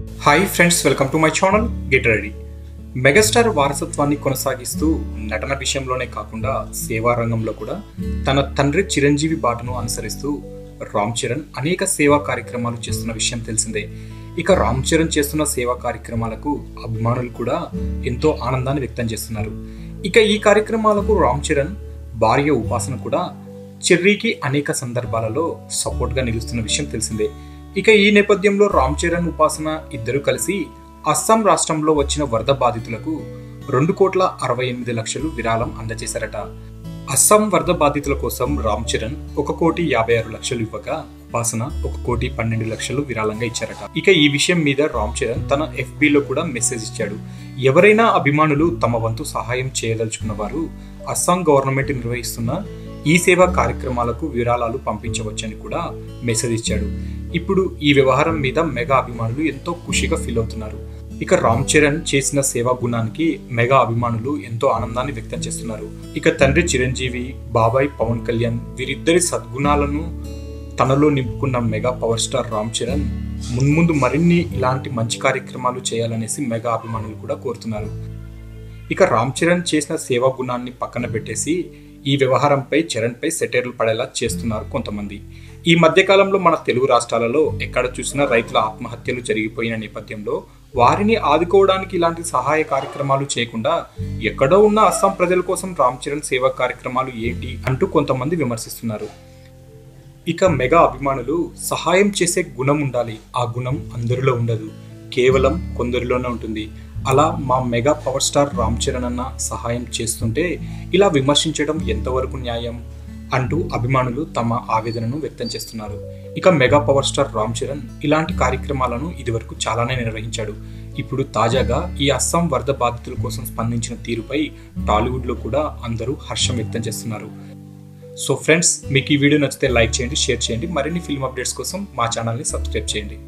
Hi friends welcome to my channel get ready megastar వారసత్వాన్ని కొనసాగిస్తూ నటన విషయంలోనే కాకుండా సేవా రంగంలో కూడా తన తండ్రి చిరంజీవి బాటను అనుసరిస్తూ రామ్ చరణ్ అనేక సేవా కార్యక్రమాలు చేస్తున్న విషయం తెలిసిందే. ఇక రామ్ చరణ్ చేస్తున్న సేవా కార్యక్రమాలకు అభిమానులు కూడా ఎంతో ఆనందాన్ని వ్యక్తం చేస్తున్నారు. ఇక ఈ కార్యక్రమాలకు రామ్ చరణ్ భార్య ఉపాసన కూడా చెర్రీకి అనేక సందర్భాలలో సపోర్ట్గా నిలుస్తున్న విషయం తెలిసిందే. ఇక ఈ నేపథ్యంలో రామ్ చరణ్ ఉపాసన ఇద్దరు కలిసి అస్సాం రాష్ట్రంలో వచ్చిన వరద బాధితులకు రెండు కోట్ల అరవై ఎనిమిది లక్షలు విరాళం అందజేశారట. అస్సాం వరద బాధితుల కోసం రామ్ చరణ్ ఒక కోటి యాభై ఆరు లక్షలు ఇవ్వగా ఉపాసన ఒక కోటి పన్నెండు లక్షలు విరాళంగా ఇచ్చారట. ఇక ఈ విషయం మీద రామ్ చరణ్ తన FB కూడా మెసేజ్ ఇచ్చాడు. ఎవరైనా అభిమానులు తమ వంతు సహాయం చేయదలుచుకున్న వారు అస్సాం గవర్నమెంట్ నిర్వహిస్తున్న ఈ సేవా కార్యక్రమాలకు విరాళాలు పంపించవచ్చని కూడా మెసేజ్ ఇచ్చాడు. ఇప్పుడు ఈ వ్యవహారం మీద మెగా అభిమానులు ఎంతో ఖుషిగా ఫీల్ అవుతున్నారు. ఇక రామ్ చరణ్ చేసిన సేవా గుణానికి మెగా అభిమానులు ఎంతో ఆనందాన్ని వ్యక్తం చేస్తున్నారు. ఇక తండ్రి చిరంజీవి బాబాయ్ పవన్ కళ్యాణ్ వీరిద్దరి సద్గుణాలను తనలో నింపుకున్న mega power star Ram Charan మున్ముందు మరిన్ని ఇలాంటి మంచి కార్యక్రమాలు చేయాలనేసి మెగా అభిమానులు కూడా కోరుతున్నారు. ఇక రామ్ చరణ్ చేసిన సేవా గుణాన్ని పక్కన పెట్టేసి ఈ వ్యవహారంపై చరణ్పై సెటైర్లు పడేలా చేస్తున్నారు కొంతమంది. ఈ మధ్యకాలంలో మన తెలుగు రాష్ట్రాలలో ఎక్కడ చూసినా రైతుల ఆత్మహత్యలు జరిగిపోయిన నేపథ్యంలో వారిని ఆదుకోవడానికి ఇలాంటి సహాయ కార్యక్రమాలు చేయకుండా ఎక్కడో ఉన్న అస్సాం ప్రజల కోసం రామ్ చరణ్ సేవా కార్యక్రమాలు ఏంటి అంటూ కొంతమంది విమర్శిస్తున్నారు. ఇక మెగా అభిమానులు సహాయం చేసే గుణం ఉండాలి. ఆ గుణం అందరిలో ఉండదు. కేవలం కొందరిలోనే ఉంటుంది. అలా మా mega power star Ram Charan అన్న సహాయం చేస్తుంటే ఇలా విమర్శించడం ఎంతవరకు న్యాయం అంటూ అభిమానులు తమ ఆవేదనను వ్యక్తం చేస్తున్నారు. ఇక mega power star Ram Charan ఇలాంటి కార్యక్రమాలను ఇదివరకు చాలానే నిర్వహించాడు. ఇప్పుడు తాజాగా ఈ అస్సాం వరద బాధితుల కోసం స్పందించిన తీరుపై టాలీవుడ్లో కూడా అందరూ హర్షం వ్యక్తం చేస్తున్నారు. సో ఫ్రెండ్స్ మీకు ఈ వీడియో నచ్చితే లైక్ చేయండి షేర్ చేయండి. మరిన్ని ఫిల్మ్ అప్డేట్స్ కోసం మా ఛానల్ని సబ్స్క్రైబ్ చేయండి.